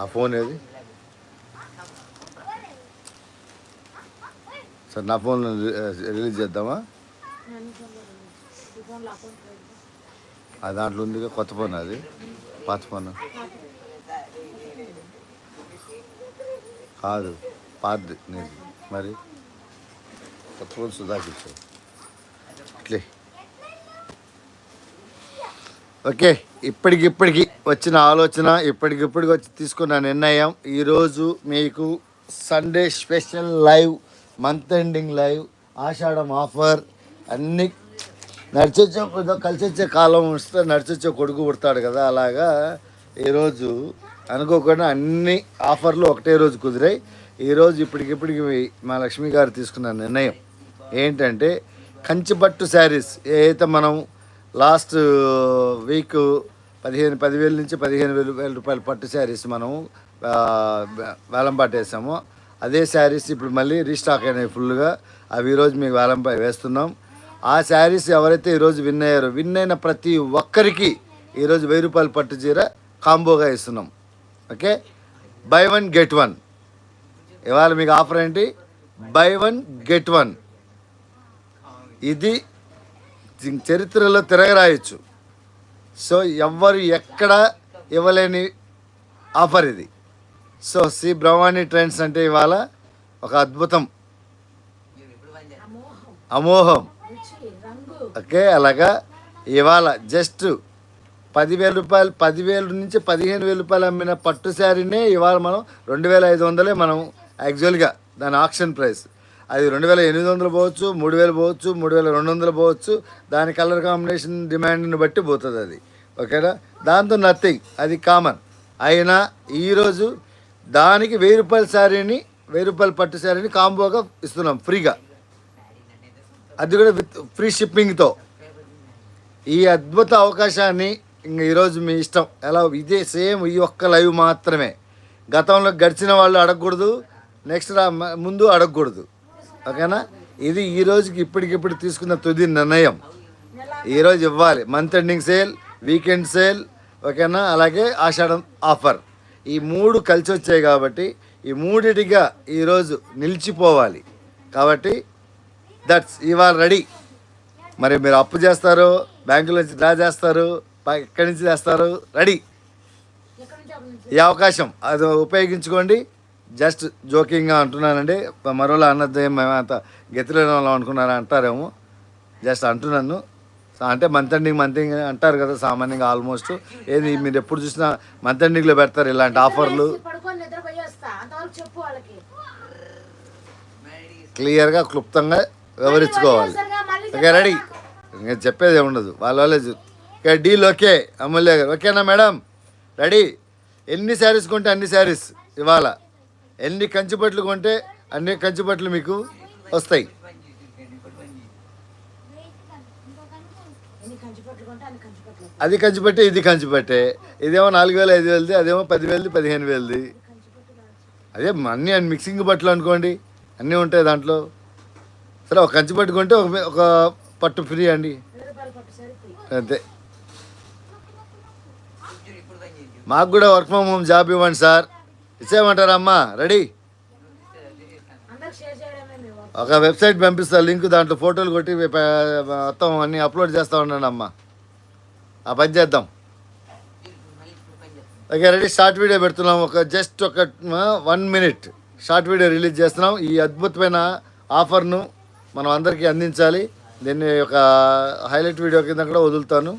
ఆ ఫోన్ ఏది? సార్ నా ఫోన్ రిలీజ్ చేద్దామా? అది దాంట్లో ఉంది కొత్త ఫోన్ అది? పాత ఫోన్? కాదు పాతది నేను మరి? కొత్త ఫోన్ సుధాకి ఇచ్చావు ఇట్లే. ఓకే ఇప్పటికిప్పటికి వచ్చిన ఆలోచన ఇప్పటికిప్పటికి వచ్చి తీసుకున్న నిర్ణయం. ఈరోజు మీకు Sunday special live month ending live Ashadham offer అన్నీ నడిచొచ్చే కలిసి వచ్చే కాలం వస్తే నడిచొచ్చే కొడుకు పుడతాడు కదా అలాగా ఈరోజు అనుకోకుండా అన్ని ఆఫర్లు ఒకటే రోజు కుదిరాయి. ఈరోజు ఇప్పటికిప్పటికి మా లక్ష్మి గారు తీసుకున్న నిర్ణయం ఏంటంటే కంచిపట్టు శారీస్ ఏదైతే మనం లాస్ట్ వీక్ పదిహేను పదివేల నుంచి పదిహేను వేలు వేల రూపాయల పట్టు శారీస్ మనం ఆ, వేలంపాట వేసాము. అదే శారీస్ ఇప్పుడు మళ్ళీ రీస్టాక్ అయినాయి ఫుల్గా అవి ఈరోజు మీకు వేలంపై వేస్తున్నాం. ఆ శారీస్ ఎవరైతే ఈరోజు విన్ అయ్యారో విన్ అయిన ప్రతి ఒక్కరికి ఈరోజు వెయ్యి రూపాయల పట్టు చీర కాంబోగా ఇస్తున్నాం. Okay? Buy one get one ఇవాళ మీకు ఆఫర్ ఏంటి? బై వన్ గెట్ వన్ ఇది చరిత్రలో తిరగరాయచ్చు. సో ఎవ్వరు ఎక్కడ ఇవ్వలేని ఆఫర్ ఇది. సో శ్రీ బ్రహ్మాణి ట్రెండ్స్ అంటే ఇవాళ ఒక అద్భుతం. అమోహం. ఓకే అలాగా. ఇవాళ జస్ట్ పదివేల రూపాయలు పదివేల నుంచి పదిహేను వేల రూపాయలు అమ్మిన పట్టు శారీనే ఇవాళ మనం రెండు వేల ఐదు వందలే మనం యాక్చువల్గా దాని ఆక్షన్ ప్రైస్. అది రెండు వేల ఎనిమిది వందలు పోవచ్చు మూడు వేలు పోవచ్చు మూడు వేల రెండు వందలు పోవచ్చు. దాని కలర్ కాంబినేషన్ డిమాండ్ని బట్టి పోతుంది అది. ఓకేనా? దాంతో నథింగ్. అది కామన్. అయినా ఈరోజు దానికి వెయ్యి రూపాయల శారీని వెయ్యి రూపాయల పట్టు శారీని కాంబోగా ఇస్తున్నాం ఫ్రీగా. అది కూడా విత్ ఫ్రీ షిప్పింగ్తో. ఈ అద్భుత అవకాశాన్ని ఇంక ఈరోజు మీ ఇష్టం. ఎలా? ఇదే సేమ్ ఈ ఒక్క లైవ్ మాత్రమే. గతంలో గడిచిన వాళ్ళు అడగకూడదు నెక్స్ట్ రా ముందు అడగకూడదు. ఓకేనా? ఇది ఈ రోజుకి ఇప్పటికిప్పుడు తీసుకున్న తుది నిర్ణయం. ఈరోజు ఇవ్వాలి. Month ending sale weekend sale ఓకేనా? అలాగే ఆషాఢం ఆఫర్ ఈ మూడు కలిసి వచ్చాయి కాబట్టి ఈ మూడిటిగా ఈరోజు నిలిచిపోవాలి. కాబట్టి దట్స్ ఇవాళ రెడీ మరి మీరు అప్పు చేస్తారు బ్యాంకులో నుంచి డ్రా చేస్తారు ఎక్కడి నుంచి చేస్తారు రెడీ ఈ అవకాశం. అది ఉపయోగించుకోండి. జస్ట్ జోకింగ్గా అంటున్నానండి. మరోలా అన్నది మేము అంత గతిలేని వాళ్ళం అనుకున్నారా అంటారేమో. జస్ట్ అంటున్నాను. అంటే మంత్ ఎండింగ్ మంత్ ఎండింగ్ అంటారు కదా సామాన్యంగా ఆల్మోస్ట్ ఏది మీరు ఎప్పుడు చూసినా మంత్ ఎండింగ్లో పెడతారు ఇలాంటి ఆఫర్లు క్లియర్గా క్లుప్తంగా వివరించుకోవాలి. Okay ready. ఇంకా చెప్పేది ఉండదు. వాళ్ళ వాళ్ళే ఓకే డీల్ ఓకే. అమూల్య గారు. ఓకేనా మేడం? రెడీ. ఎన్ని శారీస్ కొంటే అన్ని శారీస్ ఇవాళ ఎన్ని కంచిపట్లు కొంటే అన్ని కంచిపట్లు మీకు వస్తాయి. అది కంచిపట్టే ఇది కంచిపట్టే ఇదేమో నాలుగు వేలు ఐదు వేలది అదేమో పదివేలది పదిహేను వేలది. అదే అన్నీ అన్ని మిక్సింగ్ బట్టలు అనుకోండి అన్నీ ఉంటాయి దాంట్లో. సరే ఒక కంచిపట్టు కొంటే ఒక ఒక పట్టు ఫ్రీ అండి. అంతే. మాకు కూడా వర్క్ ఫ్రమ్ హోమ్ జాబ్ ఇవ్వండి సార్. ఇచ్చేయమంటారా అమ్మా రెడీ ఒక వెబ్సైట్ పంపిస్తా లింక్ దాంట్లో ఫోటోలు కొట్టి మొత్తం అన్నీ అప్లోడ్ చేస్తూ ఉండండి అమ్మా. ఆ పని చేద్దాం. ఓకే రెడీ షార్ట్ వీడియో పెడుతున్నాం. ఒక జస్ట్ ఒక one minute short video release చేస్తున్నాం. ఈ అద్భుతమైన ఆఫర్ను మనం అందరికీ అందించాలి. దీన్ని ఒక హైలైట్ వీడియో కింద కూడా వదులుతాను.